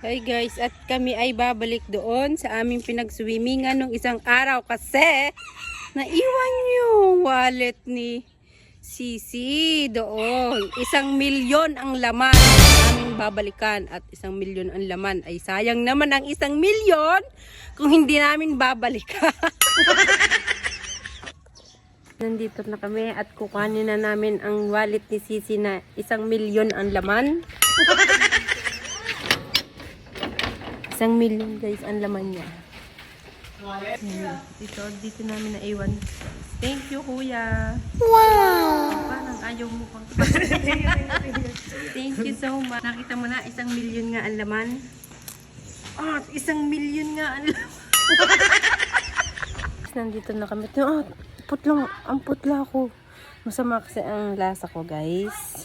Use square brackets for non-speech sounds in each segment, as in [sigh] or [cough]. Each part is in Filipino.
Hi guys, at kami ay babalik doon sa aming pinagswimmingan nung isang araw kasi naiwan yung wallet ni Sisi doon. Isang milyon ang laman ang aming babalikan at isang milyon ang laman. Ay sayang naman ang isang milyon kung hindi namin babalikan. [laughs] Nandito na kami at kukuhanin na namin ang wallet ni Sisi na isang milyon ang laman. Isang million guys ang laman niya. Ayan. Ito, dito namin naiwan. Thank you, kuya. Wow! Parang ayaw mo pang. [laughs] Thank you so much. Nakita mo na, isang million nga ang laman. Ah, isang million nga ang laman. [laughs] Nandito na kami. Ito, ah, putlang, ang putla ko. Masama kasi ang lasa ko, guys.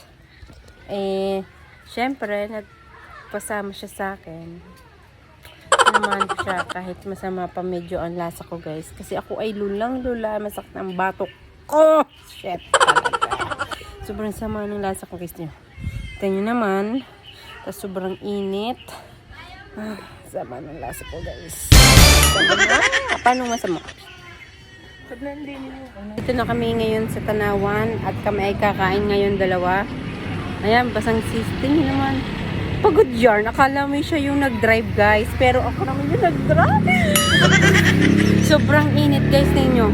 Eh, syempre, nagpasama siya sa akin naman siya kahit masama pa medyo ang lasa ko guys. Kasi ako ay lulang lula, masakit ang batok ko. Shit talaga. Sobrang sama ng lasa ko guys nyo naman. Tapos sobrang init. Ah, sama ng lasa ko guys. Sama na. Paano masama? Ito na kami ngayon sa Tanawan at kami ay kakain ngayon dalawa. Ayan, basang sisting naman. Pagod yarn. Akala mo siya yung nag-drive guys. Pero ako naman yung nag-drive. [laughs] Sobrang init guys ninyo.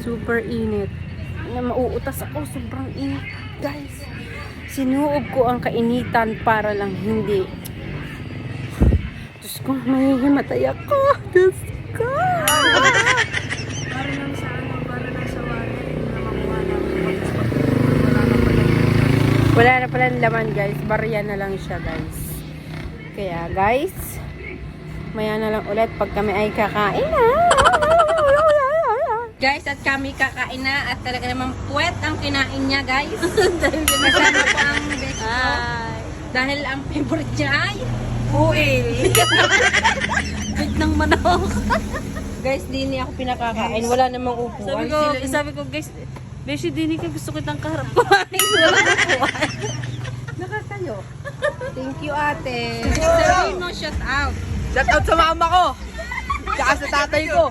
Super init. Na mauutas ako. Sobrang init guys. Sinuob ko ang kainitan para lang hindi. [sighs] Diyos ko, mahihimatay ako. [laughs] Diyos ko. Para lang sa ano, para lang sa wallet na makuha namin. Wala na pala laman guys. Barya na lang siya guys. Kaya guys, maya na lang ulit pag kami ay kakain na. [laughs] Guys, at kami kakain na at talaga naman puwet ang kinain niya guys. [laughs] Dahil kasama ko ang best ko. Dahil ang favorite niya ay uil. Big ng manok. guys, di niya ako pinakakain. Wala namang upuan. Sabi ko, sabi ko guys, Beshi, dini ka gusto kitang kaharap ko. [laughs] Wala na po. Nakakayo. Thank you, ate. Sabihin mo, shout out. Shout out sa mama ko. Tsaka sa tatay ko.